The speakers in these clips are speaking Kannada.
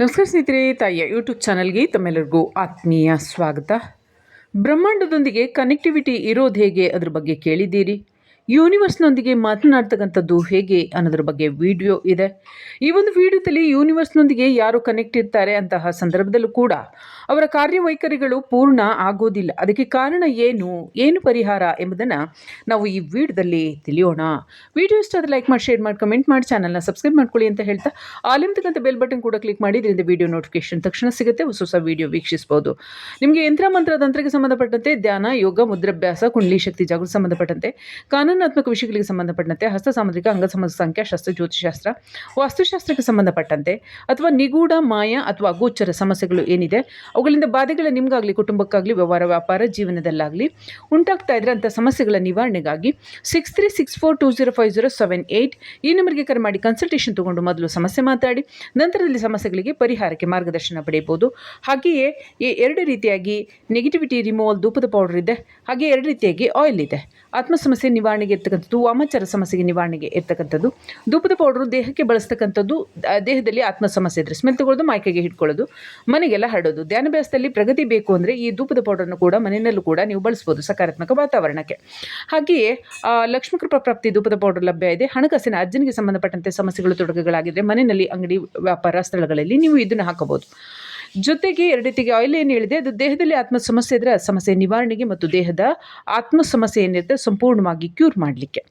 ನಮಸ್ಕಾರ ಸ್ನೇಹಿತರೆ, ತಾಯಿಯ ಯೂಟ್ಯೂಬ್ ಚಾನಲ್ಗೆ ತಮ್ಮೆಲ್ಲರಿಗೂ ಆತ್ಮೀಯ ಸ್ವಾಗತ. ಬ್ರಹ್ಮಾಂಡದೊಂದಿಗೆ ಕನೆಕ್ಟಿವಿಟಿ ಇರೋದು ಹೇಗೆ? ಅದ್ರ ಬಗ್ಗೆ ಕೇಳಿದ್ದೀರಿ. ಯೂನಿವರ್ಸ್ನೊಂದಿಗೆ ಮಾತನಾಡ್ತಕ್ಕಂಥದ್ದು ಹೇಗೆ ಅನ್ನೋದ್ರ ಬಗ್ಗೆ ವಿಡಿಯೋ ಇದೆ. ಈ ಒಂದು ವಿಡಿಯೋದಲ್ಲಿ ಯೂನಿವರ್ಸ್ನೊಂದಿಗೆ ಯಾರು ಕನೆಕ್ಟ್ ಇರ್ತಾರೆ ಅಂತಹ ಸಂದರ್ಭದಲ್ಲೂ ಕೂಡ ಅವರ ಕಾರ್ಯವೈಖರಿಗಳು ಪೂರ್ಣ ಆಗೋದಿಲ್ಲ. ಅದಕ್ಕೆ ಕಾರಣ ಏನು ಏನು ಪರಿಹಾರ ಎಂಬುದನ್ನು ನಾವು ಈ ವಿಡಿಯೋದಲ್ಲಿ ತಿಳಿಯೋಣ. ವಿಡಿಯೋ ಇಷ್ಟ ಆದರೆ ಲೈಕ್ ಮಾಡಿ ಶೇರ್ ಮಾಡಿ ಕಮೆಂಟ್ ಮಾಡಿ ಚಾನಲ್ನ ಸಬ್ಸ್ಕ್ರೈಬ್ ಮಾಡ್ಕೊಳ್ಳಿ ಅಂತ ಹೇಳ್ತಾ ಆಲಿಮ್ತಕ್ಕಂಥ ಬೆಲ್ ಬಟನ್ ಕೂಡ ಕ್ಲಿಕ್ ಮಾಡಿ, ಇದರಿಂದ ವಿಡಿಯೋ ನೋಟಿಫಿಕೇಶನ್ ತಕ್ಷಣ ಸಿಗುತ್ತೆ, ಹೊಸ ಹೊಸ ವಿಡಿಯೋ ವೀಕ್ಷಿಸಬಹುದು ನಿಮಗೆ ಯಂತ್ರ, ಮಂತ್ರ, ತಂತ್ರಕ್ಕೆ ಸಂಬಂಧಪಟ್ಟಂತೆ ಧ್ಯಾನ, ಯೋಗ, ಮುದ್ರಾಭ್ಯಾಸ, ಕುಂಡಲಿ ಶಕ್ತಿ ಜಾಗೃತಿ ಸಂಬಂಧಪಟ್ಟಂತೆ ಕಾನೂನಾತ್ಮಕ ವಿಷಯಗಳಿಗೆ ಸಂಬಂಧಪಟ್ಟಂತೆ ಹಸ್ತ ಸಾಮುದ್ರಿಕ ಸಂಖ್ಯಾ ಸಂಖ್ಯಾಶಾಸ್ತ್ರ ಜ್ಯೋತಿಷಾಸ್ತ್ರ ವಾಸ್ತುಶಾಸ್ತ್ರಕ್ಕೆ ಸಂಬಂಧಪಟ್ಟಂತೆ ಅಥವಾ ನಿಗೂಢ, ಮಾಯ ಅಥವಾ ಅಗೋಚರ ಸಮಸ್ಯೆಗಳು ಏನಿದೆ, ಅವುಗಳಿಂದ ಬಾಧೆಗಳ ನಿಮಗಾಗಲಿ, ಕುಟುಂಬಕ್ಕಾಗಲಿ, ವ್ಯವಹಾರ, ವ್ಯಾಪಾರ, ಜೀವನದಲ್ಲಾಗಲಿ ಉಂಟಾಗ್ತಾ ಇದ್ರೆ ಅಂಥ ಸಮಸ್ಯೆಗಳ ನಿವಾರಣೆಗಾಗಿ six three six four two zero five zero seven eight ಈ ನಂಬರ್ಗೆ ಕರೆ ಮಾಡಿ ಕನ್ಸಲ್ಟೇಷನ್ ತಗೊಂಡು ಮೊದಲು ಸಮಸ್ಯೆ ಮಾತಾಡಿ, ನಂತರದಲ್ಲಿ ಸಮಸ್ಯೆಗಳಿಗೆ ಪರಿಹಾರಕ್ಕೆ ಮಾರ್ಗದರ್ಶನ ಪಡೆಯಬಹುದು. ಹಾಗೆಯೇ ಈ ಎರಡು ರೀತಿಯಾಗಿ ನೆಗೆಟಿವಿಟಿ ರಿಮೂವಲ್ ಧೂಪದ ಪೌಡರ್ ಇದೆ ಹಾಗೆ ಎರಡು ರೀತಿಯಾಗಿ ಆಯಿಲ್ ಇದೆ. ಆತ್ಮ ಸಮಸ್ಯೆ ನಿವಾರಣೆಗೆ ಇರ್ತಕ್ಕಂಥದ್ದು ವಾಮಾಚಾರ ಸಮಸ್ಯೆಗೆ ನಿವಾರಣೆಗೆ ಇರ್ತಕ್ಕಂಥದ್ದು ಧೂಪದ ಪೌಡ್ರು ದೇಹಕ್ಕೆ ಬಳಸ್ತಕ್ಕಂಥದ್ದು ದೇಹದಲ್ಲಿ ಆತ್ಮ ಸಮಸ್ಯೆ ಇದ್ರೆ ಸ್ಮೆಲ್ ತಗೊಳ್ಳೋದು ಮೈಕೆಗೆ ಹಿಡ್ಕೊಳ್ಳೋದು, ಮನೆಗೆಲ್ಲ ಹರಡೋದು. ಧ್ಯಾನಾಭ್ಯಾಸದಲ್ಲಿ ಪ್ರಗತಿ ಬೇಕು ಅಂದರೆ ಈ ಧೂಪದ ಪೌಡರ್ನ ಕೂಡ ಮನೆಯಲ್ಲೂ ಕೂಡ ನೀವು ಬಳಸ್ಬೋದು ಸಕಾರಾತ್ಮಕ ವಾತಾವರಣಕ್ಕೆ. ಹಾಗೆಯೇ ಲಕ್ಷ್ಮೀಕೃಪಾ ಲಕ್ಷ್ಮೀ ಕೃಪಾ ಪ್ರಾಪ್ತಿ ಧೂಪದ ಪೌಡರ್ ಲಭ್ಯ ಇದೆ. ಹಣಕಾಸಿನ ಅರ್ಜನಿಗೆ ಸಂಬಂಧಪಟ್ಟಂತೆ ಸಮಸ್ಯೆಗಳು ತೊಡಕುಗಳಾಗಿದ್ದರೆ ಮನೆಯಲ್ಲಿ ಅಂಗಡಿ ವ್ಯಾಪಾರ ಸ್ಥಳಗಳಲ್ಲಿ ನೀವು ಇದನ್ನು ಹಾಕಬಹುದು. ಜೊತೆಗೆ ಎರಡು ರೀತಿಗೆ ಆಯಿಲ್ ಏನು ಹೇಳಿದೆ, ಅದು ದೇಹದಲ್ಲಿ ಆತ್ಮ ಸಮಸ್ಯೆ ಇದ್ದರೆ ಸಮಸ್ಯೆ ನಿವಾರಣೆಗೆ ಮತ್ತು ದೇಹದ ಆತ್ಮ ಸಮಸ್ಯೆ ಏನಿರುತ್ತೆ ಸಂಪೂರ್ಣವಾಗಿ ಕ್ಯೂರ್ ಮಾಡಲಿಕ್ಕೆ.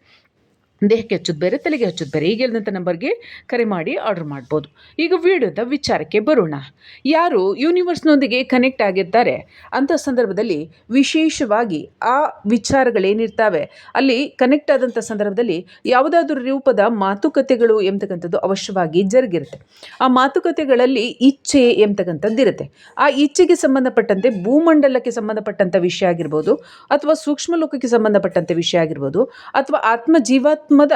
ದೇಹಕ್ಕೆ ಹಚ್ಚೋದು ಬೇರೆ, ತಲೆಗೆ ಹಚ್ಚೋದು ಬೇರೆ ಈಗ ಹೇಳಿದಂಥ ನಂಬರ್ಗೆ ಕರೆ ಮಾಡಿ ಆರ್ಡರ್ ಮಾಡ್ಬೋದು. ಈಗ ವಿಡಿಯೋದ ವಿಚಾರಕ್ಕೆ ಬರೋಣ. ಯಾರು ಯೂನಿವರ್ಸ್ನೊಂದಿಗೆ ಕನೆಕ್ಟ್ ಆಗಿರ್ತಾರೆ ಅಂಥ ಸಂದರ್ಭದಲ್ಲಿ ವಿಶೇಷವಾಗಿ ಆ ವಿಚಾರಗಳೇನಿರ್ತಾವೆ, ಅಲ್ಲಿ ಕನೆಕ್ಟ್ ಆದಂಥ ಸಂದರ್ಭದಲ್ಲಿ ಯಾವುದಾದ್ರೂ ರೂಪದ ಮಾತುಕತೆಗಳು ಎಂಬತಕ್ಕಂಥದ್ದು ಅವಶ್ಯವಾಗಿ ಜರುಗಿರುತ್ತೆ. ಆ ಮಾತುಕತೆಗಳಲ್ಲಿ ಇಚ್ಛೆ ಎಂಬತಕ್ಕಂಥದ್ದು ಇರುತ್ತೆ ಆ ಇಚ್ಛೆಗೆ ಸಂಬಂಧಪಟ್ಟಂತೆ ಭೂಮಂಡಲಕ್ಕೆ ಸಂಬಂಧಪಟ್ಟಂಥ ವಿಷಯ ಆಗಿರ್ಬೋದು, ಅಥವಾ ಸೂಕ್ಷ್ಮ ಲೋಕಕ್ಕೆ ಸಂಬಂಧಪಟ್ಟಂಥ ವಿಷಯ ಆಗಿರ್ಬೋದು, ಅಥವಾ ಆತ್ಮ ಜೀವಾತ್ಮದ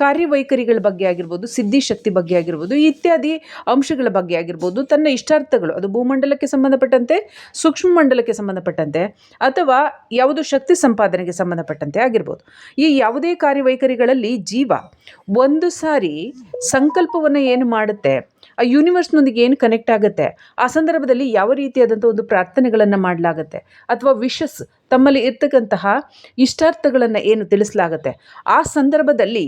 ಕಾರ್ಯವೈಖರಿಗಳ ಬಗ್ಗೆ ಆಗಿರ್ಬೋದು ಸಿದ್ಧಿಶಕ್ತಿ ಬಗ್ಗೆ ಆಗಿರ್ಬೋದು, ಇತ್ಯಾದಿ ಅಂಶಗಳ ಬಗ್ಗೆ ಆಗಿರ್ಬೋದು, ತನ್ನ ಇಷ್ಟಾರ್ಥಗಳು, ಅದು ಭೂಮಂಡಲಕ್ಕೆ ಸಂಬಂಧಪಟ್ಟಂತೆ, ಸೂಕ್ಷ್ಮ ಮಂಡಲಕ್ಕೆ ಸಂಬಂಧಪಟ್ಟಂತೆ, ಅಥವಾ ಯಾವುದು ಶಕ್ತಿ ಸಂಪಾದನೆಗೆ ಸಂಬಂಧಪಟ್ಟಂತೆ ಆಗಿರ್ಬೋದು. ಈ ಯಾವುದೇ ಕಾರ್ಯವೈಖರಿಗಳಲ್ಲಿ ಜೀವ ಒಂದು ಸಾರಿ ಸಂಕಲ್ಪವನ್ನು ಏನು ಮಾಡುತ್ತೆ? ಆ ಯೂನಿವರ್ಸ್ನೊಂದಿಗೆ ಏನು ಕನೆಕ್ಟ್ ಆಗುತ್ತೆ? ಆ ಸಂದರ್ಭದಲ್ಲಿ ಯಾವ ರೀತಿಯಾದಂಥ ಒಂದು ಪ್ರಾರ್ಥನೆಗಳನ್ನು ಮಾಡಲಾಗುತ್ತೆ? ಅಥವಾ ವಿಶಸ್ ತಮ್ಮಲ್ಲಿ ಇರ್ತಕ್ಕಂತಹ ಇಷ್ಟಾರ್ಥಗಳನ್ನು ಏನು ತಿಳಿಸಲಾಗುತ್ತೆ? ಆ ಸಂದರ್ಭದಲ್ಲಿ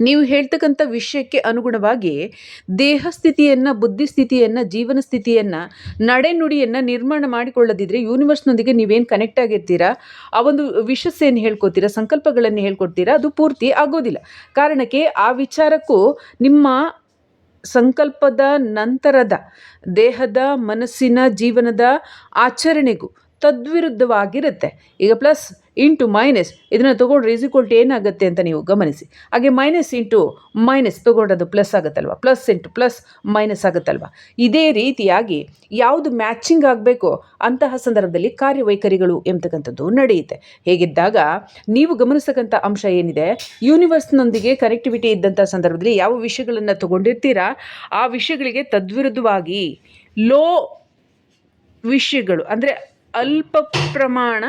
ನೀವು ಹೇಳ್ತಕ್ಕಂಥ ವಿಷಯಕ್ಕೆ ಅನುಗುಣವಾಗಿ ದೇಹ ಸ್ಥಿತಿಯನ್ನು, ಬುದ್ಧಿ ಸ್ಥಿತಿಯನ್ನು, ಜೀವನ ಸ್ಥಿತಿಯನ್ನು ನಡೆನುಡಿಯನ್ನು ನಿರ್ಮಾಣ ಮಾಡಿಕೊಳ್ಳದಿದ್ದರೆ ಯೂನಿವರ್ಸ್ನೊಂದಿಗೆ ನೀವೇನು ಕನೆಕ್ಟ್ ಆಗಿರ್ತೀರಾ? ಆ ಒಂದು ವಿಷಸ್ ಏನು ಹೇಳ್ಕೊತೀರಾ ಸಂಕಲ್ಪಗಳನ್ನು ಹೇಳ್ಕೊಡ್ತೀರಾ? ಅದು ಪೂರ್ತಿ ಆಗೋದಿಲ್ಲ. ಕಾರಣಕ್ಕೆ ಆ ವಿಚಾರಕ್ಕೂ ನಿಮ್ಮ ಸಂಕಲ್ಪದ ನಂತರದ ದೇಹದ ಮನಸ್ಸಿನ ಜೀವನದ ಆಚರಣೆಗೂ ತದ್ವಿರುದ್ಧವಾಗಿರುತ್ತೆ. ಈಗ ಪ್ಲಸ್ ಇಂಟು ಮೈನಸ್ ಇದನ್ನು ತೊಗೊಂಡ್ರೆ ಈಸ್ ಟು ಏನಾಗುತ್ತೆ ಅಂತ ನೀವು ಗಮನಿಸಿ. ಹಾಗೆ ಮೈನಸ್ ಇಂಟು ಮೈನಸ್ ಅದು ಪ್ಲಸ್ ಆಗುತ್ತಲ್ವ? ಪ್ಲಸ್ ಇಂಟು ಪ್ಲಸ್ ಮೈನಸ್ ಆಗುತ್ತಲ್ವ? ಇದೇ ರೀತಿಯಾಗಿ ಯಾವುದು ಮ್ಯಾಚಿಂಗ್ ಆಗಬೇಕು ಅಂತಹ ಸಂದರ್ಭದಲ್ಲಿ ಕಾರ್ಯವೈಖರಿಗಳು ಎಂಬತಕ್ಕಂಥದ್ದು ನಡೆಯುತ್ತೆ. ಹೇಗಿದ್ದಾಗ ನೀವು ಗಮನಿಸ್ತಕ್ಕಂಥ ಅಂಶ ಏನಿದೆ? ಯೂನಿವರ್ಸ್ನೊಂದಿಗೆ ಕನೆಕ್ಟಿವಿಟಿ ಇದ್ದಂಥ ಸಂದರ್ಭದಲ್ಲಿ ಯಾವ ವಿಷಯಗಳನ್ನು ತಗೊಂಡಿರ್ತೀರಾ? ಆ ವಿಷಯಗಳಿಗೆ ತದ್ವಿರುದ್ಧವಾಗಿ ಲೋ ವಿಷಯಗಳು ಅಂದರೆ ಅಲ್ಪ ಪ್ರಮಾಣ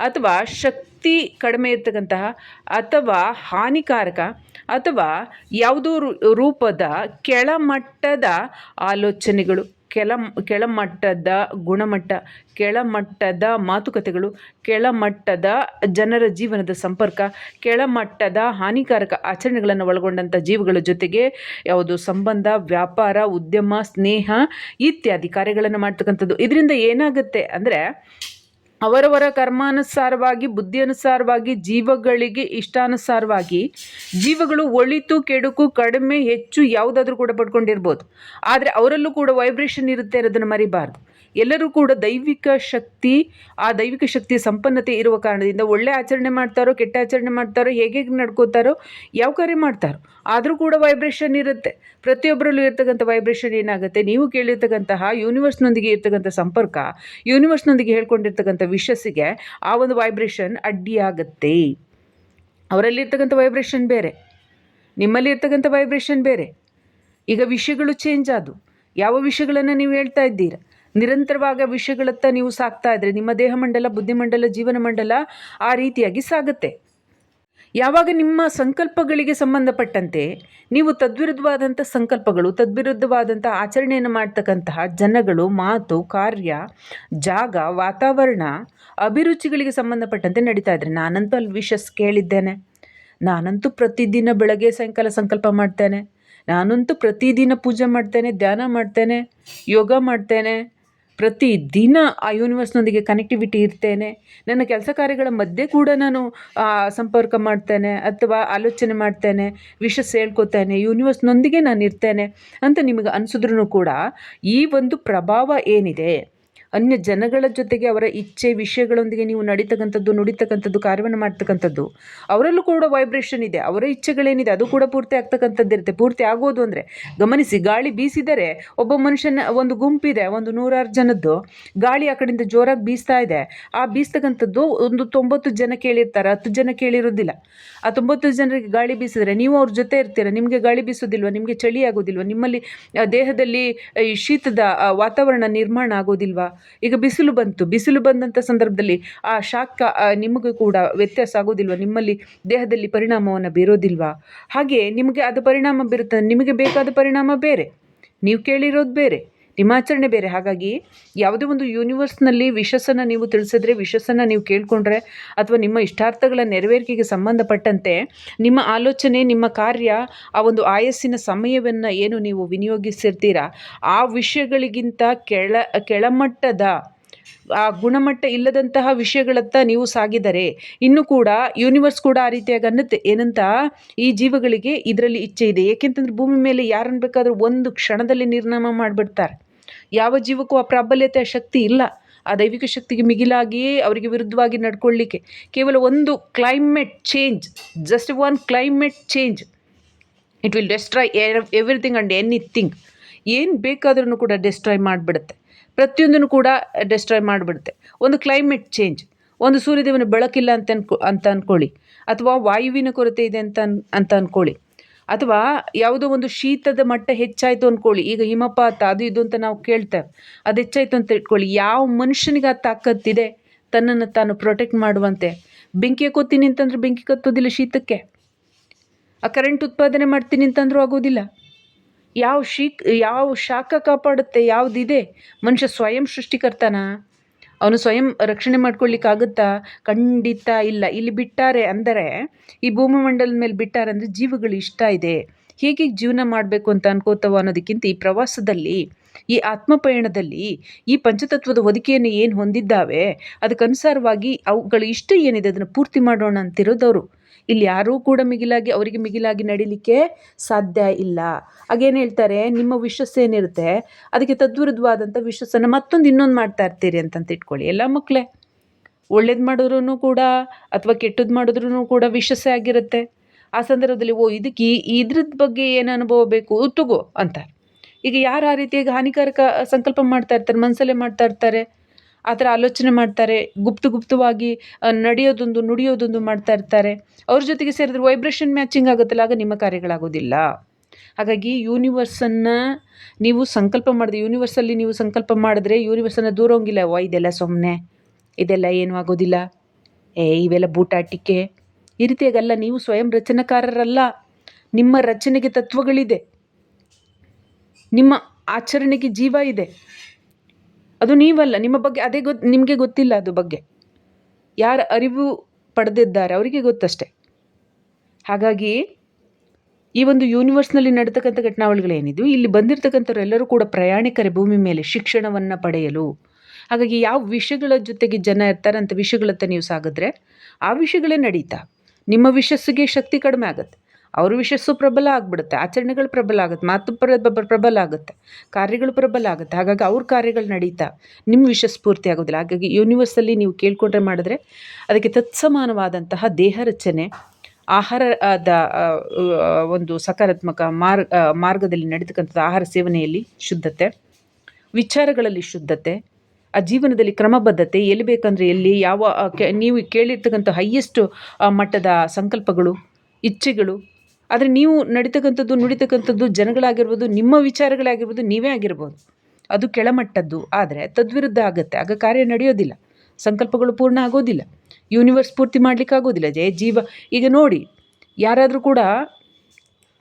ಅಥವಾ ಶಕ್ತಿ ಕಡಿಮೆ ಇರ್ತಕ್ಕಂತಹ ಅಥವಾ ಹಾನಿಕಾರಕ ಅಥವಾ ಯಾವುದೋ ರೂಪದ ಕೆಳಮಟ್ಟದ ಆಲೋಚನೆಗಳು. ಕೆಳ ಕೆಳಮಟ್ಟದ ಗುಣಮಟ್ಟ, ಕೆಳಮಟ್ಟದ ಮಾತುಕತೆಗಳು, ಕೆಳಮಟ್ಟದ ಜನರ ಜೀವನದ ಸಂಪರ್ಕ, ಕೆಳಮಟ್ಟದ ಹಾನಿಕಾರಕ ಆಚರಣೆಗಳನ್ನು ಒಳಗೊಂಡಂಥ ಜೀವಗಳ ಜೊತೆಗೆ ಯಾವುದು ಸಂಬಂಧ, ವ್ಯಾಪಾರ, ಉದ್ಯಮ, ಸ್ನೇಹ ಇತ್ಯಾದಿ ಕಾರ್ಯಗಳನ್ನು ಮಾಡ್ತಕ್ಕಂಥದ್ದು. ಇದರಿಂದ ಏನಾಗುತ್ತೆ ಅಂದರೆ ಅವರವರ ಕರ್ಮಾನುಸಾರವಾಗಿ, ಬುದ್ಧಿಯನುಸಾರವಾಗಿ, ಜೀವಗಳಿಗೆ ಇಷ್ಟಾನುಸಾರವಾಗಿ, ಜೀವಗಳು ಒಳಿತು, ಕೆಡುಕು, ಕಡಿಮೆ, ಹೆಚ್ಚು ಯಾವುದಾದ್ರೂ ಕೂಡ ಪಡ್ಕೊಂಡಿರ್ಬೋದು. ಆದರೆ ಅವರಲ್ಲೂ ಕೂಡ ವೈಬ್ರೇಷನ್ ಇರುತ್ತೆ ಅನ್ನೋದನ್ನು ಮರಿಬಾರ್ದು. ಎಲ್ಲರೂ ಕೂಡ ದೈವಿಕ ಶಕ್ತಿ, ಆ ದೈವಿಕ ಶಕ್ತಿಯ ಸಂಪನ್ನತೆ ಇರುವ ಕಾರಣದಿಂದ ಒಳ್ಳೆ ಆಚರಣೆ ಮಾಡ್ತಾರೋ, ಕೆಟ್ಟ ಆಚರಣೆ ಮಾಡ್ತಾರೋ, ಹೇಗೆ ನಡ್ಕೋತಾರೋ, ಯಾವ ಕಾರ್ಯ ಮಾಡ್ತಾರೋ, ಆದರೂ ಕೂಡ ವೈಬ್ರೇಷನ್ ಇರುತ್ತೆ. ಪ್ರತಿಯೊಬ್ಬರಲ್ಲೂ ಇರ್ತಕ್ಕಂಥ ವೈಬ್ರೇಷನ್ ಏನಾಗುತ್ತೆ? ನೀವು ಕೇಳಿರ್ತಕ್ಕಂತಹ ಯೂನಿವರ್ಸ್ನೊಂದಿಗೆ ಇರ್ತಕ್ಕಂಥ ಸಂಪರ್ಕ ಯೂನಿವರ್ಸ್ನೊಂದಿಗೆ ಹೇಳ್ಕೊಂಡಿರ್ತಕ್ಕಂಥ ವಿಷಸ್ಸಿಗೆ ಆ ಒಂದು ವೈಬ್ರೇಷನ್ ಅಡ್ಡಿಯಾಗತ್ತೆ. ಅವರಲ್ಲಿರ್ತಕ್ಕಂಥ ವೈಬ್ರೇಷನ್ ಬೇರೆ, ನಿಮ್ಮಲ್ಲಿ ಇರ್ತಕ್ಕಂಥ ವೈಬ್ರೇಷನ್ ಬೇರೆ. ಈಗ ವಿಷಯಗಳು ಚೇಂಜ್ ಆದವು. ಯಾವ ವಿಷಯಗಳನ್ನು ನೀವು ಹೇಳ್ತಾ ಇದ್ದೀರಾ? ನಿರಂತರವಾಗಿ ವಿಷಯಗಳತ್ತ ನೀವು ಸಾಕ್ತಾ ಇದ್ರೆ, ನಿಮ್ಮ ದೇಹ ಮಂಡಲ ಬುದ್ಧಿಮಂಡಲ ಜೀವನ ಮಂಡಲ ಆ ರೀತಿಯಾಗಿ ಸಾಗುತ್ತೆ. ಯಾವಾಗ ನಿಮ್ಮ ಸಂಕಲ್ಪಗಳಿಗೆ ಸಂಬಂಧಪಟ್ಟಂತೆ ನೀವು ತದ್ವಿರುದ್ಧವಾದಂಥ ಸಂಕಲ್ಪಗಳು, ತದ್ವಿರುದ್ಧವಾದಂಥ ಆಚರಣೆಯನ್ನು ಮಾಡ್ತಕ್ಕಂತಹ ಜನಗಳು, ಮಾತು, ಕಾರ್ಯ, ಜಾಗ, ವಾತಾವರಣ, ಅಭಿರುಚಿಗಳಿಗೆ ಸಂಬಂಧಪಟ್ಟಂತೆ ನಡೀತಾ ಇದ್ರೆ, ನಾನಂತೂ ಅಲ್ಲಿ ವಿಷಸ್ ಕೇಳಿದ್ದೇನೆ. ನಾನಂತೂ ಪ್ರತಿದಿನ ಬೆಳಗ್ಗೆ ಸಾಯಂಕಾಲ ಸಂಕಲ್ಪ ಮಾಡ್ತೇನೆ. ನಾನಂತೂ ಪ್ರತಿದಿನ ಪೂಜೆ ಮಾಡ್ತೇನೆ, ಧ್ಯಾನ ಮಾಡ್ತೇನೆ, ಯೋಗ ಮಾಡ್ತೇನೆ. ಪ್ರತಿದಿನ ಆ ಯೂನಿವರ್ಸ್ನೊಂದಿಗೆ ಕನೆಕ್ಟಿವಿಟಿ ಇರ್ತೇನೆ. ನನ್ನ ಕೆಲಸ ಕಾರ್ಯಗಳ ಮಧ್ಯೆ ಕೂಡ ನಾನು ಸಂಪರ್ಕ ಮಾಡ್ತೇನೆ ಅಥವಾ ಆಲೋಚನೆ ಮಾಡ್ತೇನೆ ವಿಷಸ್ ಹೇಳ್ಕೊತೇನೆ ಯೂನಿವರ್ಸ್ನೊಂದಿಗೆ ನಾನು ಇರ್ತೇನೆ ಅಂತ ನಿಮಗೆ ಅನ್ಸಿದ್ರೂ ಕೂಡ ಈ ಒಂದು ಪ್ರಭಾವ ಏನಿದೆ? ಅನ್ಯ ಜನಗಳ ಜೊತೆಗೆ ಅವರ ಇಚ್ಛೆ, ವಿಷಯಗಳೊಂದಿಗೆ ನೀವು ನಡೀತಕ್ಕಂಥದ್ದು, ನುಡಿತಕ್ಕಂಥದ್ದು, ಕಾರ್ಯವನ್ನು ಮಾಡ್ತಕ್ಕಂಥದ್ದು, ಅವರಲ್ಲೂ ಕೂಡ ವೈಬ್ರೇಷನ್ ಇದೆ. ಅವರ ಇಚ್ಛೆಗಳೇನಿದೆ, ಅದು ಕೂಡ ಪೂರ್ತಿ ಆಗ್ತಕ್ಕಂಥದ್ದು ಇರುತ್ತೆ. ಪೂರ್ತಿ ಆಗೋದು ಅಂದರೆ ಗಮನಿಸಿ, ಗಾಳಿ ಬೀಸಿದರೆ ಒಬ್ಬ ಮನುಷ್ಯನ ಒಂದು ಗುಂಪಿದೆ, ಒಂದು ನೂರಾರು ಜನದ್ದು, ಗಾಳಿ ಆ ಕಡೆಯಿಂದ ಜೋರಾಗಿ ಬೀಸ್ತಾ ಇದೆ. ಆ ಬೀಸ್ತಕ್ಕಂಥದ್ದು ಒಂದು ತೊಂಬತ್ತು ಜನ ಕೇಳಿರ್ತಾರೆ. ಹತ್ತು ಜನ ಕೇಳಿರೋದಿಲ್ಲ. ಆ ತೊಂಬತ್ತು ಜನರಿಗೆ ಗಾಳಿ ಬೀಸಿದರೆ ನೀವು ಅವ್ರ ಜೊತೆ ಇರ್ತೀರ? ನಿಮಗೆ ಗಾಳಿ ಬೀಸೋದಿಲ್ವ? ನಿಮಗೆ ಚಳಿ ಆಗೋದಿಲ್ವ? ನಿಮ್ಮಲ್ಲಿ ದೇಹದಲ್ಲಿ ಈ ಶೀತದ ವಾತಾವರಣ ನಿರ್ಮಾಣ ಆಗೋದಿಲ್ವಾ? ಈಗ ಬಿಸಿಲು ಬಂತು. ಬಿಸಿಲು ಬಂದಂಥ ಸಂದರ್ಭದಲ್ಲಿ ಆ ಶಾಖ ನಿಮಗೂ ಕೂಡ ವ್ಯತ್ಯಾಸ ಆಗೋದಿಲ್ವ ನಿಮ್ಮಲ್ಲಿ ದೇಹದಲ್ಲಿ ಪರಿಣಾಮವನ್ನು ಬೀರೋದಿಲ್ವಾ? ಹಾಗೆ ನಿಮಗೆ ಅದು ಪರಿಣಾಮ ಬೀರುತ್ತೆ ನಿಮಗೆ ಬೇಕಾದ ಪರಿಣಾಮ ಬೇರೆ. ನೀವು ಕೇಳಿರೋದು ಬೇರೆ. ನಿಮ್ಮ ಆಚರಣೆ ಬೇರೆ. ಹಾಗಾಗಿ ಯಾವುದೇ ಒಂದು ಯೂನಿವರ್ಸ್ನಲ್ಲಿ ವಿಶಸ್ಸನ್ನು ನೀವು ತಿಳಿಸಿದ್ರೆ ವಿಶಸ್ಸನ್ನು ನೀವು ಕೇಳಿಕೊಂಡ್ರೆ ಅಥವಾ ನಿಮ್ಮ ಇಷ್ಟಾರ್ಥಗಳ ನೆರವೇರಿಕೆಗೆ ಸಂಬಂಧಪಟ್ಟಂತೆ ನಿಮ್ಮ ಆಲೋಚನೆ, ನಿಮ್ಮ ಕಾರ್ಯ, ಆ ಒಂದು ಆಯಸ್ಸಿನ ಸಮಯವನ್ನು ಏನು ನೀವು ವಿನಿಯೋಗಿಸಿರ್ತೀರ? ಆ ವಿಷಯಗಳಿಗಿಂತ ಕೆಳ, ಕೆಳಮಟ್ಟದ, ಆ ಗುಣಮಟ್ಟ ಇಲ್ಲದಂತಹ ವಿಷಯಗಳತ್ತ ನೀವು ಸಾಗಿದರೆ ಇನ್ನು ಕೂಡ ಯೂನಿವರ್ಸ್ ಕೂಡ ಆ ರೀತಿಯಾಗಿ ಅನ್ನುತ್ತೆ. ಏನಂತ? ಈ ಜೀವಗಳಿಗೆ ಇದರಲ್ಲಿ ಇಚ್ಛೆ ಇದೆ. ಏಕೆಂತಂದ್ರೆ ಭೂಮಿ ಮೇಲೆ ಯಾರನ್ನು ಬೇಕಾದರೂ ಒಂದು ಕ್ಷಣದಲ್ಲಿ ನಿರ್ನಾಮ ಮಾಡಿಬಿಡ್ತಾರೆ. ಯಾವ ಜೀವಕ್ಕೂ ಆ ಪ್ರಾಬಲ್ಯತೆ, ಆ ಶಕ್ತಿ ಇಲ್ಲ. ಆ ದೈವಿಕ ಶಕ್ತಿಗೆ ಮಿಗಿಲಾಗಿಯೇ ಅವರಿಗೆ ವಿರುದ್ಧವಾಗಿ ನಡ್ಕೊಳ್ಳಿಕ್ಕೆ ಕೇವಲ ಒಂದು climate change just one climate change it will destroy everything and anything ಏನು ಬೇಕಾದ್ರೂ ಕೂಡ ಡೆಸ್ಟ್ರಾಯ್ ಮಾಡಿಬಿಡುತ್ತೆ. ಪ್ರತಿಯೊಂದನ್ನು ಕೂಡ ಡೆಸ್ಟ್ರಾಯ್ ಮಾಡಿಬಿಡುತ್ತೆ. ಒಂದು ಕ್ಲೈಮೇಟ್ ಚೇಂಜ್ ಒಂದು ಸೂರ್ಯದೇವನ ಬೆಳಕಿಲ್ಲ ಅಂತ ಅನ್ಕೊ, ಅಂತ ಅಂದ್ಕೊಳ್ಳಿ ಅಥವಾ ವಾಯುವಿನ ಕೊರತೆ ಇದೆ ಅಂತ ಅನ್, ಅಂತ ಅಂದ್ಕೊಳ್ಳಿ ಅಥವಾ ಯಾವುದೋ ಒಂದು ಶೀತದ ಮಟ್ಟ ಹೆಚ್ಚಾಯಿತು ಅಂದ್ಕೊಳ್ಳಿ ಈಗ ಹಿಮಪಾತ, ಅದು ಇದು ಅಂತ ನಾವು ಕೇಳ್ತೇವೆ. ಅದು ಹೆಚ್ಚಾಯಿತು ಅಂತ ಇಟ್ಕೊಳ್ಳಿ ಯಾವ ಮನುಷ್ಯನಿಗೆ ಆ ತಾಕತ್ತಿದೆ ತನ್ನನ್ನು ತಾನು ಪ್ರೊಟೆಕ್ಟ್ ಮಾಡುವಂತೆ. ಬೆಂಕಿ ಕೊತ್ತೀನಿ ಅಂತಂದ್ರೆ ಬೆಂಕಿ ಕತ್ತೋದಿಲ್ಲ ಶೀತಕ್ಕೆ. ಆ ಕರೆಂಟ್ ಉತ್ಪಾದನೆ ಮಾಡ್ತೀನಿ ಅಂತಂದ್ರೂ ಆಗೋದಿಲ್ಲ ಯಾವ ಶೀಕ್, ಯಾವ ಶಾಖ ಕಾಪಾಡುತ್ತೆ, ಯಾವುದಿದೆ? ಮನುಷ್ಯ ಸ್ವಯಂ ಸೃಷ್ಟಿಕರ್ತನ? ಅವನು ಸ್ವಯಂ ರಕ್ಷಣೆ ಮಾಡ್ಕೊಳ್ಳಿಕ್ಕಾಗುತ್ತಾ? ಖಂಡಿತ ಇಲ್ಲ. ಇಲ್ಲಿ ಬಿಟ್ಟಾರೆ ಅಂದರೆ, ಈ ಭೂಮಿ ಮಂಡಲದ ಮೇಲೆ ಬಿಟ್ಟಾರೆ ಅಂದರೆ ಜೀವಗಳು ಇಷ್ಟ ಇದೆ. ಹೇಗೆ ಜೀವನ ಮಾಡಬೇಕು ಅಂತ ಅನ್ಕೋತವ ಅನ್ನೋದಕ್ಕಿಂತ ಈ ಪ್ರವಾಸದಲ್ಲಿ, ಈ ಆತ್ಮಪಯಣದಲ್ಲಿ ಈ ಪಂಚತತ್ವದ ಹೊದಿಕೆಯನ್ನು ಏನು ಹೊಂದಿದ್ದಾವೆ, ಅದಕ್ಕನುಸಾರವಾಗಿ ಅವುಗಳ ಇಷ್ಟ ಏನಿದೆ ಅದನ್ನು ಪೂರ್ತಿ ಮಾಡೋಣ ಅಂತಿರೋದವರು ಇಲ್ಲಿ ಯಾರೂ ಕೂಡ ಮಿಗಿಲಾಗಿ, ಅವರಿಗೆ ಮಿಗಿಲಾಗಿ ನಡಿಲಿಕ್ಕೆ ಸಾಧ್ಯ ಇಲ್ಲ. ಹಾಗೇನು ಹೇಳ್ತಾರೆ, ನಿಮ್ಮ ವಿಶ್ವಾಸ ಏನಿರುತ್ತೆ, ಅದಕ್ಕೆ ತದ್ವಿರುದ್ಧವಾದಂಥ ವಿಶ್ವಸನ್ನು ಮತ್ತೊಂದು ಇನ್ನೊಂದು ಮಾಡ್ತಾ ಇರ್ತೀರಿ ಅಂತಂತ ಇಟ್ಕೊಳ್ಳಿ. ಎಲ್ಲ ಮಕ್ಕಳೇ ಒಳ್ಳೇದು ಮಾಡಿದ್ರೂ ಕೂಡ, ಅಥವಾ ಕೆಟ್ಟದ್ದು ಮಾಡಿದ್ರೂ ಕೂಡ ವಿಶ್ವಸ ಆಗಿರುತ್ತೆ. ಆ ಸಂದರ್ಭದಲ್ಲಿ, ಓ, ಇದಕ್ಕೆ ಇದ್ರದ್ದು ಬಗ್ಗೆ ಏನು ಅನುಭವ ಬೇಕು, ತಗೋ ಅಂತ ಈಗ ಯಾರು ಆ ರೀತಿಯಾಗಿ ಹಾನಿಕಾರಕ ಸಂಕಲ್ಪ ಮಾಡ್ತಾ ಇರ್ತಾರೆ ಮನಸ್ಸಲ್ಲೇ ಮಾಡ್ತಾ ಇರ್ತಾರೆ ಆ ಥರ ಆಲೋಚನೆ ಮಾಡ್ತಾರೆ, ಗುಪ್ತ ಗುಪ್ತವಾಗಿ ನಡೆಯೋದೊಂದು, ನುಡಿಯೋದೊಂದು ಮಾಡ್ತಾ ಇರ್ತಾರೆ. ಅವ್ರ ಜೊತೆಗೆ ಸೇರಿದ್ರೆ ವೈಬ್ರೇಷನ್ ಮ್ಯಾಚಿಂಗ್ ಆಗುತ್ತಲ್ಲ, ಆಗ ನಿಮ್ಮ ಕಾರ್ಯಗಳಾಗೋದಿಲ್ಲ. ಹಾಗಾಗಿ ಯೂನಿವರ್ಸನ್ನು ನೀವು ಸಂಕಲ್ಪ ಮಾಡಿದ್ರೆ ಯೂನಿವರ್ಸಲ್ಲಿ ನೀವು ಸಂಕಲ್ಪ ಮಾಡಿದ್ರೆ ಯೂನಿವರ್ಸನ್ನು ದೂರ ಹೋಗಿಲ್ಲ ವಾ ಇದೆಲ್ಲ ಸುಮ್ಮನೆ ಇದೆಲ್ಲ ಏನೂ ಆಗೋದಿಲ್ಲ. ಏ, ಇವೆಲ್ಲ ಬೂಟಾಟಿಕೆ. ಈ ರೀತಿಯಾಗಲ್ಲ, ನೀವು ಸ್ವಯಂ ರಚನಾಕಾರರಲ್ಲ. ನಿಮ್ಮ ರಚನೆಗೆ ತತ್ವಗಳಿದೆ. ನಿಮ್ಮ ಆಚರಣೆಗೆ ಜೀವ ಇದೆ. ಅದು ನೀವಲ್ಲ, ನಿಮ್ಮ ಬಗ್ಗೆ ಅದೇ ಗೊತ್ತು ನಿಮಗೆ ಗೊತ್ತಿಲ್ಲ ಅದು ಬಗ್ಗೆ. ಯಾರು ಅರಿವು ಪಡೆದಿದ್ದಾರೆ ಅವರಿಗೆ ಗೊತ್ತಷ್ಟೆ. ಹಾಗಾಗಿ ಈ ಒಂದು ಯೂನಿವರ್ಸ್ನಲ್ಲಿ ನಡೆತಕ್ಕಂಥ ಘಟನಾವಳಿಗಳೇನಿದೆಯೋ ಇಲ್ಲಿ ಬಂದಿರತಕ್ಕಂಥವರೆಲ್ಲರೂ ಕೂಡ ಪ್ರಯಾಣಿಕರೇ ಭೂಮಿ ಮೇಲೆ ಶಿಕ್ಷಣವನ್ನು ಪಡೆಯಲು. ಹಾಗಾಗಿ ಯಾವ ವಿಷಯಗಳ ಜೊತೆಗೆ ಜನ ಇರ್ತಾರೆ ಅಂಥ ವಿಷಯಗಳತ್ತ ನೀವು ಸಾಗಿದ್ರೆ ಆ ವಿಷಯಗಳೇ ನಡೀತಾ. ನಿಮ್ಮ ವಿಷಸ್ಸಿಗೆ ಶಕ್ತಿ ಕಡಿಮೆ ಆಗುತ್ತೆ. ಅವ್ರ ವಿಶಸ್ಸು ಪ್ರಬಲ ಆಗಿಬಿಡುತ್ತೆ, ಆಚರಣೆಗಳು ಪ್ರಬಲ ಆಗುತ್ತೆ, ಮಾತು ಪ್ರಬ ಪ್ರಬಲ ಆಗುತ್ತೆ, ಕಾರ್ಯಗಳು ಪ್ರಬಲ ಆಗುತ್ತೆ. ಹಾಗಾಗಿ ಅವ್ರ ಕಾರ್ಯಗಳು ನಡೀತಾ ನಿಮ್ಮ ವಿಶಸ್ ಪೂರ್ತಿ ಆಗೋದಿಲ್ಲ. ಹಾಗಾಗಿ ಯೂನಿವರ್ಸಲ್ಲಿ ನೀವು ಕೇಳ್ಕೊಂಡ್ರೆ ಮಾಡಿದ್ರೆ ಅದಕ್ಕೆ ತತ್ಸಮಾನವಾದಂತಹ ದೇಹ ರಚನೆ ಆಹಾರದ ಒಂದು ಸಕಾರಾತ್ಮಕ ಮಾರ್ಗ ಮಾರ್ಗದಲ್ಲಿ ನಡೀತಕ್ಕಂಥದ್ದು ಆಹಾರ ಸೇವನೆಯಲ್ಲಿ ಶುದ್ಧತೆ, ವಿಚಾರಗಳಲ್ಲಿ ಶುದ್ಧತೆ, ಆ ಜೀವನದಲ್ಲಿ ಕ್ರಮಬದ್ಧತೆ, ಎಲ್ಲಿ ಬೇಕಂದರೆ ಎಲ್ಲಿ, ಯಾವ ನೀವು ಕೇಳಿರ್ತಕ್ಕಂಥ ಹೈಯೆಸ್ಟ್ ಮಟ್ಟದ ಸಂಕಲ್ಪಗಳು, ಇಚ್ಛೆಗಳು ಆದರೆ ನೀವು ನಡೀತಕ್ಕಂಥದ್ದು, ನುಡಿತಕ್ಕಂಥದ್ದು ಜನಗಳಾಗಿರ್ಬೋದು, ನಿಮ್ಮ ವಿಚಾರಗಳಾಗಿರ್ಬೋದು, ನೀವೇ ಆಗಿರ್ಬೋದು. ಅದು ಕೆಳಮಟ್ಟದ್ದು. ಆದರೆ ತದ್ವಿರುದ್ಧ ಆಗುತ್ತೆ. ಆಗ ಕಾರ್ಯ ನಡೆಯೋದಿಲ್ಲ. ಸಂಕಲ್ಪಗಳು ಪೂರ್ಣ ಆಗೋದಿಲ್ಲ. ಯೂನಿವರ್ಸ್ ಪೂರ್ತಿ ಮಾಡಲಿಕ್ಕಾಗೋದಿಲ್ಲ ಜಯ ಜೀವ. ಈಗ ನೋಡಿ, ಯಾರಾದರೂ ಕೂಡ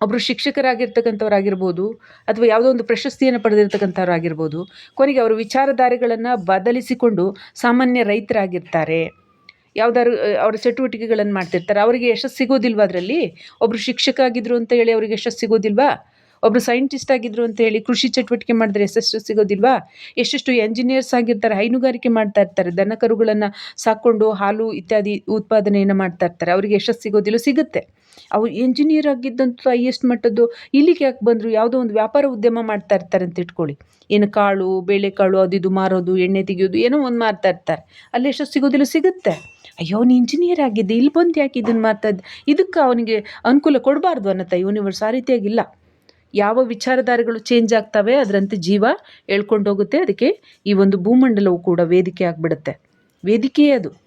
ಒಬ್ಬರು ಶಿಕ್ಷಕರಾಗಿರ್ತಕ್ಕಂಥವ್ರಾಗಿರ್ಬೋದು, ಅಥವಾ ಯಾವುದೋ ಒಂದು ಪ್ರಶಸ್ತಿಯನ್ನು ಪಡೆದಿರ್ತಕ್ಕಂಥವ್ರಾಗಿರ್ಬೋದು, ಕೊನೆಗೆ ಅವರ ವಿಚಾರಧಾರೆಗಳನ್ನು ಬದಲಿಸಿಕೊಂಡು ಸಾಮಾನ್ಯ ರೈತರಾಗಿರ್ತಾರೆ. ಯಾವ್ದಾದ್ರು ಅವರ ಚಟುವಟಿಕೆಗಳನ್ನು ಮಾಡ್ತಿರ್ತಾರೆ. ಅವರಿಗೆ ಯಶಸ್ಸು ಸಿಗೋದಿಲ್ವಾ ಅದರಲ್ಲಿ? ಒಬ್ಬರು ಶಿಕ್ಷಕ ಆಗಿದ್ರು ಅಂತ ಹೇಳಿ ಅವರಿಗೆ ಯಶಸ್ಸು ಸಿಗೋದಿಲ್ವಾ? ಒಬ್ಬರು ಸೈಂಟಿಸ್ಟ್ ಆಗಿದ್ರು ಅಂತ ಹೇಳಿ ಕೃಷಿ ಚಟುವಟಿಕೆ ಮಾಡಿದ್ರೆ ಯಶಸ್ಸು ಸಿಗೋದಿಲ್ವಾ? ಎಷ್ಟೆಷ್ಟು ಎಂಜಿನಿಯರ್ಸ್ ಆಗಿರ್ತಾರೆ, ಹೈನುಗಾರಿಕೆ ಮಾಡ್ತಾ ಇರ್ತಾರೆ ದನ ಕರುಗಳನ್ನು ಸಾಕ್ಕೊಂಡು ಹಾಲು ಇತ್ಯಾದಿ ಉತ್ಪಾದನೆಯನ್ನು ಮಾಡ್ತಾ ಇರ್ತಾರೆ, ಅವರಿಗೆ ಯಶಸ್ಸು ಸಿಗೋದಿಲ್ಲ, ಸಿಗುತ್ತೆ. ಅವ್ರು ಎಂಜಿನಿಯರ್ ಆಗಿದ್ದಂಥ ಹೈಯೆಸ್ಟ್ ಮಟ್ಟದ್ದು ಇಲ್ಲಿಗೆ ಯಾಕೆ ಬಂದರು? ಯಾವುದೋ ಒಂದು ವ್ಯಾಪಾರ ಉದ್ಯಮ ಮಾಡ್ತಾ ಇರ್ತಾರೆ ಅಂತ ಇಟ್ಕೊಳ್ಳಿ. ಏನು ಕಾಳು, ಬೇಳೆಕಾಳು ಅದು ಇದು ಮಾರೋದು, ಎಣ್ಣೆ ತೆಗೆಯೋದು, ಏನೋ ಒಂದು ಮಾರ್ತಾ ಇರ್ತಾರೆ. ಅಲ್ಲಿ ಎಷ್ಟು ಸಿಗೋದಿಲ್ಲ ಸಿಗುತ್ತೆ. ಅಯ್ಯೋ, ಅವನು ಇಂಜಿನಿಯರ್ ಆಗಿದ್ದೆ, ಇಲ್ಲಿ ಬಂದು ಯಾಕೆ ಇದನ್ನು ಮಾಡ್ತಾ ಇದಕ್ಕೆ ಅವನಿಗೆ ಅನುಕೂಲ ಕೊಡಬಾರ್ದು ಅನ್ನತ್ತೆ. ಯೂನಿವರ್ಸ್ ಆ ರೀತಿಯಾಗಿಲ್ಲ. ಯಾವ ವಿಚಾರಧಾರೆಗಳು ಚೇಂಜ್ ಆಗ್ತವೆ, ಅದರಂತೆ ಜೀವ ಹೇಳ್ಕೊಂಡೋಗುತ್ತೆ ಅದಕ್ಕೆ ಈ ಒಂದು ಭೂಮಂಡಲವು ಕೂಡ ವೇದಿಕೆ ಆಗಿಬಿಡುತ್ತೆ. ವೇದಿಕೆಯೇ ಅದು.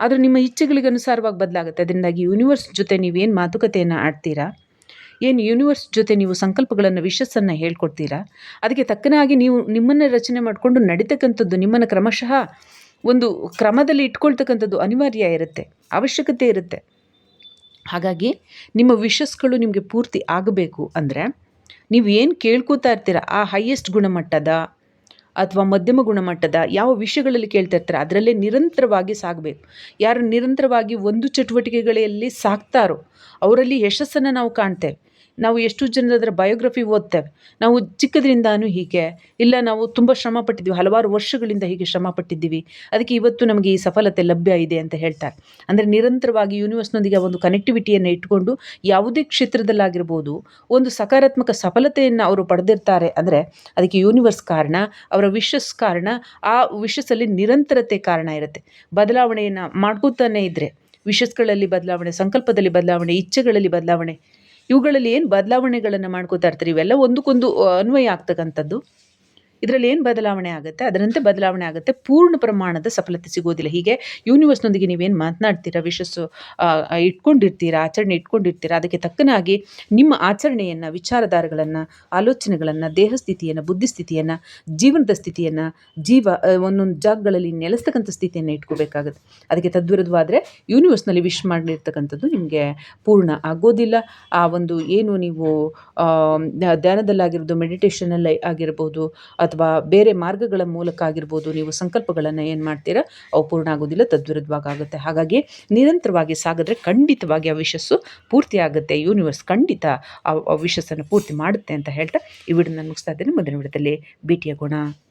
ಆದರೆ ನಿಮ್ಮ ಇಚ್ಛೆಗಳಿಗೆ ಅನುಸಾರವಾಗಿ ಬದಲಾಗುತ್ತೆ. ಅದರಿಂದಾಗಿ ಯೂನಿವರ್ಸ್ ಜೊತೆ ನೀವೇನು ಮಾತುಕತೆಯನ್ನು ಆಡ್ತೀರಾ? ಏನು ಯೂನಿವರ್ಸ್ ಜೊತೆ ನೀವು ಸಂಕಲ್ಪಗಳನ್ನು ವಿಶಸ್ಸನ್ನು ಹೇಳ್ಕೊಡ್ತೀರಾ? ಅದಕ್ಕೆ ತಕ್ಕನಾಗಿ ನೀವು ನಿಮ್ಮನ್ನು ರಚನೆ ಮಾಡಿಕೊಂಡು ನಡೀತಕ್ಕಂಥದ್ದು ನಿಮ್ಮನ್ನು ಕ್ರಮಶಃ ಒಂದು ಕ್ರಮದಲ್ಲಿ ಇಟ್ಕೊಳ್ತಕ್ಕಂಥದ್ದು ಅನಿವಾರ್ಯ ಇರುತ್ತೆ, ಅವಶ್ಯಕತೆ ಇರುತ್ತೆ. ಹಾಗಾಗಿ ನಿಮ್ಮ ವಿಶಸ್ಗಳು ನಿಮಗೆ ಪೂರ್ತಿ ಆಗಬೇಕು ಅಂದರೆ ನೀವು ಏನು ಕೇಳ್ಕೊತಾ ಇರ್ತೀರ? ಆ ಹೈಯೆಸ್ಟ್ ಗುಣಮಟ್ಟದ ಅಥವಾ ಮಧ್ಯಮ ಗುಣಮಟ್ಟದ ಯಾವ ವಿಷಯಗಳಲ್ಲಿ ಕೇಳ್ತಾ ಇರ್ತಾರೆ ಅದರಲ್ಲೇ ನಿರಂತರವಾಗಿ ಸಾಗಬೇಕು. ಯಾರು ನಿರಂತರವಾಗಿ ಒಂದು ಚಟುವಟಿಕೆಗಳಲ್ಲಿ ಸಾಕ್ತಾರೋ ಅವರಲ್ಲಿ ಯಶಸ್ಸನ್ನು ನಾವು ಕಾಣ್ತೇವೆ. ನಾವು ಎಷ್ಟು ಜನರದರ ಬಯೋಗ್ರಫಿ ಓದ್ತೇವೆ. ನಾವು ಚಿಕ್ಕದ್ರಿಂದಾನು ಹೀಗೆ. ಇಲ್ಲ, ನಾವು ತುಂಬ ಶ್ರಮ ಪಟ್ಟಿದ್ದೀವಿ. ಹಲವಾರು ವರ್ಷಗಳಿಂದ ಹೀಗೆ ಶ್ರಮ ಪಟ್ಟಿದ್ದೀವಿ. ಅದಕ್ಕೆ ಇವತ್ತು ನಮಗೆ ಈ ಸಫಲತೆ ಲಭ್ಯ ಇದೆ ಅಂತ ಹೇಳ್ತಾರೆ. ಅಂದರೆ ನಿರಂತರವಾಗಿ ಯೂನಿವರ್ಸ್ನೊಂದಿಗೆ ಒಂದು ಕನೆಕ್ಟಿವಿಟಿಯನ್ನು ಇಟ್ಕೊಂಡು ಯಾವುದೇ ಕ್ಷೇತ್ರದಲ್ಲಾಗಿರ್ಬೋದು, ಒಂದು ಸಕಾರಾತ್ಮಕ ಸಫಲತೆಯನ್ನು ಅವರು ಪಡೆದಿರ್ತಾರೆ ಅಂದರೆ ಅದಕ್ಕೆ ಯೂನಿವರ್ಸ್ ಕಾರಣ, ಅವರ ವಿಶಸ್ ಕಾರಣ, ಆ ವಿಶಸ್ಸಲ್ಲಿ ನಿರಂತರತೆ ಕಾರಣ ಇರುತ್ತೆ. ಬದಲಾವಣೆಯನ್ನು ಮಾಡ್ಕೋತಾನೆ ಇದ್ದರೆ ವಿಶಸ್ಗಳಲ್ಲಿ ಬದಲಾವಣೆ, ಸಂಕಲ್ಪದಲ್ಲಿ ಬದಲಾವಣೆ, ಇಚ್ಛೆಗಳಲ್ಲಿ ಬದಲಾವಣೆ ಇವುಗಳಲ್ಲಿ ಏನು ಬದಲಾವಣೆಗಳನ್ನು ಮಾಡ್ಕೋತಾ ಇರ್ತಾರೆ? ಇವೆಲ್ಲ ಒಂದಕ್ಕೊಂದು ಅನ್ವಯ ಆಗ್ತಕ್ಕಂಥದ್ದು. ಇದರಲ್ಲಿ ಏನು ಬದಲಾವಣೆ ಆಗುತ್ತೆ? ಅದರಂತೆ ಬದಲಾವಣೆ ಆಗುತ್ತೆ. ಪೂರ್ಣ ಪ್ರಮಾಣದ ಸಫಲತೆ ಸಿಗೋದಿಲ್ಲ. ಹೀಗೆ ಯೂನಿವರ್ಸ್ನೊಂದಿಗೆ ನೀವೇನು ಮಾತನಾಡ್ತೀರಾ? ವಿಶಸ್ಸು ಇಟ್ಕೊಂಡಿರ್ತೀರಾ? ಆಚರಣೆ ಇಟ್ಕೊಂಡಿರ್ತೀರಾ? ಅದಕ್ಕೆ ತಕ್ಕನಾಗಿ ನಿಮ್ಮ ಆಚರಣೆಯನ್ನು, ವಿಚಾರಧಾರೆಗಳನ್ನು, ಆಲೋಚನೆಗಳನ್ನು ಬುದ್ಧಿ ಸ್ಥಿತಿಯನ್ನ ಜೀವನದ ಸ್ಥಿತಿಯನ್ನು, ಜೀವ ಒಂದೊಂದು ಜಾಗಗಳಲ್ಲಿ ನೆಲೆಸ್ತಕ್ಕಂಥ ಸ್ಥಿತಿಯನ್ನು ಇಟ್ಕೋಬೇಕಾಗುತ್ತೆ. ಅದಕ್ಕೆ ತದ್ವಿರುದ್ಧವಾದರೆ ಯೂನಿವರ್ಸ್ನಲ್ಲಿ ವಿಶ್ ಮಾಡಿರ್ತಕ್ಕಂಥದ್ದು ನಿಮಗೆ ಪೂರ್ಣ ಆಗೋದಿಲ್ಲ. ಆ ಒಂದು ಏನು ನೀವು ಧ್ಯಾನದಲ್ಲಾಗಿರ್ಬೋದು ಮೆಡಿಟೇಷನಲ್ಲಿ ಆಗಿರ್ಬೋದು, ಅಥವಾ ಬೇರೆ ಮಾರ್ಗಗಳ ಮೂಲಕ ಆಗಿರ್ಬೋದು ನೀವು ಸಂಕಲ್ಪಗಳನ್ನು ಏನು ಮಾಡ್ತೀರಾ, ಅವು ಪೂರ್ಣ ಆಗೋದಿಲ್ಲ ತದ್ವಿರುದ್ಧವಾಗಿ ಆಗುತ್ತೆ ಹಾಗಾಗಿ ನಿರಂತರವಾಗಿ ಸಾಗಿದ್ರೆ ಖಂಡಿತವಾಗಿ ಆ ವಿಶಸ್ಸು ಪೂರ್ತಿ ಆಗುತ್ತೆ. ಯೂನಿವರ್ಸ್ ಖಂಡಿತ ಆ ವಿಶಸ್ಸನ್ನು ಪೂರ್ತಿ ಮಾಡುತ್ತೆ ಅಂತ ಹೇಳ್ತಾ ಈ ವಿಡಿಯೋನ ಮುಗಿಸ್ತಾ ಇದ್ದೇನೆ. ಮುಂದಿನ ವಿಡಿಯೋದಲ್ಲಿ ಭೇಟಿಯಾಗೋಣ.